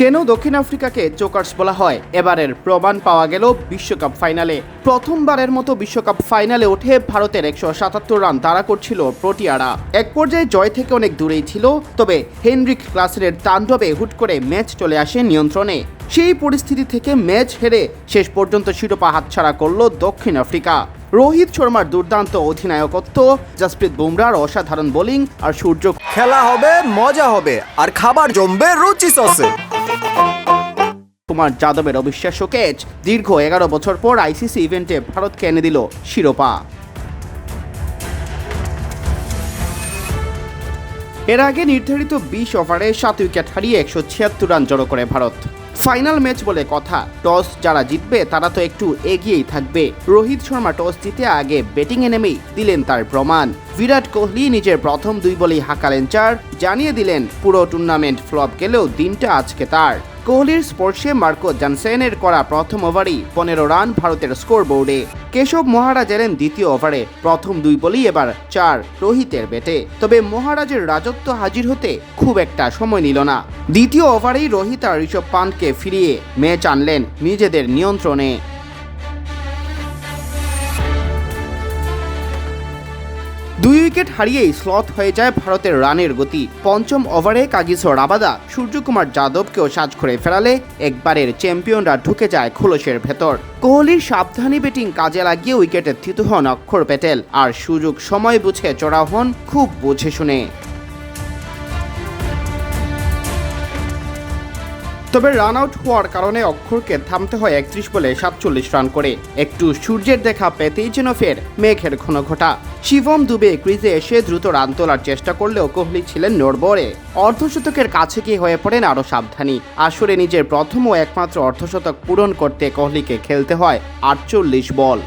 কেন দক্ষিণ আফ্রিকাকে চোকার্স বলা হয়? এবারের প্রমাণ পাওয়া গেল বিশ্বকাপ ফাইনালে। প্রথমবারের মতো বিশ্বকাপ ফাইনালে উঠে ভারতের একশো সাতাত্তর রান তাড়া করছিল প্রোটিয়ারা। এক পর্যায়ে জয় থেকে অনেক দূরেই ছিল, তবে হেনরিক ক্লাসের তাণ্ডবে হুট করে ম্যাচ চলে আসে নিয়ন্ত্রণে। সেই পরিস্থিতি থেকে ম্যাচ হেরে শেষ পর্যন্ত শিরোপা হাতছাড়া করল দক্ষিণ আফ্রিকা। রোহিত শর্মার দুর্দান্ত অধিনায়কত্ব, জসপ্রীত বুমরার অসাধারণ বোলিং আর সূর্য খেলা হবে, মজা হবে, আর খাবার জমবে রুচি সসে। কুমার যাদবের অবিশ্বাস্য ক্যাচ দীর্ঘ এগারো বছর পর আইসিসি ইভেন্টে ভারতকে এনে দিল শিরোপা। এর আগে নির্ধারিত বিশ ওভারে সাত উইকেট হারিয়ে একশো ছিয়াত্তর রান জড়ো করে ভারত। ফাইনাল ম্যাচ বলে কথা, টস যারা জিতবে তারা তো একটু এগিয়েই থাকবে। রোহিত শর্মা টস জিতে আগে ব্যাটিংয়ে নেমেই দিলেন তার প্রমাণ। বিরাট কোহলি নিজের প্রথম দুই বলেই হাঁকালেন চার, জানিয়ে দিলেন পুরো টুর্নামেন্ট ফ্লপ গেলেও দিনটা আজকে তার। কোহলির স্পর্শে মার্কো জানসেনের করা প্রথম ওভারই পনেরো রান ভারতের স্কোর বোর্ডে কেশব মহারাজ এলেন দ্বিতীয় ওভারে, প্রথম দুই বলই এবার চার রোহিতের ব্যাটে তবে মহারাজের রাজত্ব হাজির হতে খুব একটা সময় নিল না। দ্বিতীয় ওভারেই রোহিত আর ঋষভ পান্তকে ফিরিয়ে ম্যাচ আনলেন নিজেদের নিয়ন্ত্রণে। উইকেট হারিয়েই স্লথ হয়ে যায় ভারতের রানের গতি। পঞ্চম ওভারে কাগিসো রাবাদা সূর্যকুমার যাদবকেও সাজ করে ফেরালে একবারের চ্যাম্পিয়নরা ঢুকে যায় খোলসের ভেতর। কোহলির সাবধানী ব্যাটিং কাজে লাগিয়ে উইকেটে থিতু হন অক্ষর প্যাটেল আর সুযোগ সময় বুঝে চড়াও হন খুব বুঝে শুনে। তবে রান আউট হওয়ার কারণে অক্ষরকে থামতে হয় একত্রিশ বলে সাতচল্লিশ রান করে। একটু সূর্যের দেখা পেতেই যেন ফের মেঘের ঘন ঘটা। শিবম দুবে ক্রিজে এসে দ্রুত রান তোলার চেষ্টা করলেও কোহলি ছিলেন নড়বড়ে। অর্ধশতকের কাছে গিয়ে হয়ে পড়েন আরও সাবধানী। আসরে নিজের প্রথম ও একমাত্র অর্ধশতক পূরণ করতে কোহলিকে খেলতে হয় আটচল্লিশ বল।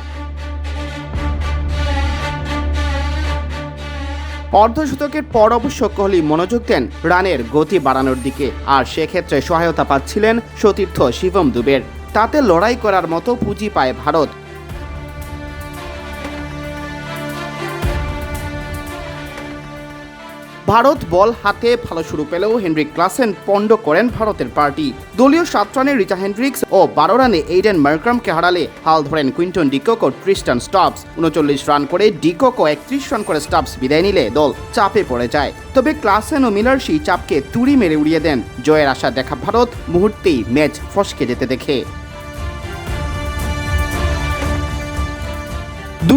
অর্ধশতকের পর অবশ্য কোহলি মনোযোগ দেন রানের গতি বাড়ানোর দিকে, আর সেক্ষেত্রে সহায়তা পাচ্ছিলেন সতীর্থ শিবম দুবের। তাতে লড়াই করার মতো পুঁজি পায় ভারত। ভারত বল হাতে ভালো শুরু পেলেও হেনরিক ক্লাসেন পণ্ড করেন ভারতের পার্টি। দলীয় সাত রানে রিচা হেনড্রিক্স ও বারো রানে এইডেন মার্ক্রামকে হারালে হাল ধরেন কুইন্টন ডিকক ও ট্রিস্টান স্টপস উনচল্লিশ রান করে ডিকক ও একত্রিশ রান করে স্টপস বিদায় নিলে দল চাপে পড়ে যায়। তবে ক্লাসেন ও মিলার সেই চাপকে তুড়ি মেরে উড়িয়ে দেন। জয়ের আশা দেখা ভারত, মুহূর্তেই ম্যাচ ফসকে যেতে দেখে।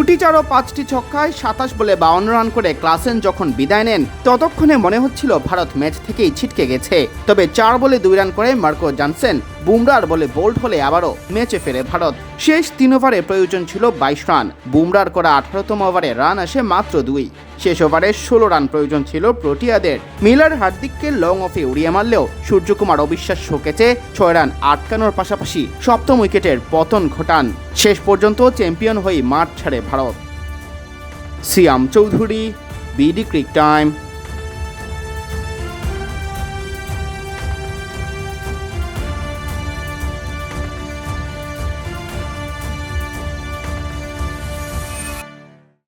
দুটি চার ও পাঁচটি ছক্কায় সাতাশ বলে বাউন্ন রান করে ক্লাসেন যখন বিদায় নেন, ততক্ষণে মনে হচ্ছিল ভারত ম্যাচ থেকেই ছিটকে গেছে। তবে চার বলে দুই রান করে মার্কো জানসেন বুমরার বলে বোল্ড হলে আবারও ম্যাচে ফেরে ভারত। শেষ তিন ওভারে প্রয়োজন ছিল বাইশ রান। বুমরার করা আঠারোতম ওভারে রান আসে মাত্র দুই। শেষ ওভারে ষোলো রান প্রয়োজন ছিল প্রোটিয়াদের। মিলার হার্দিককে লং অফে উড়িয়ে মারলেও সূর্যকুমার অবিশ্বাস শোকেছে ছয় রান আটকানোর পাশাপাশি সপ্তম উইকেটের পতন ঘটান। শেষ পর্যন্ত চ্যাম্পিয়ন হয়ে মাঠ ছাড়ে Bharat. Siam Chowdhury, BD Cric Time.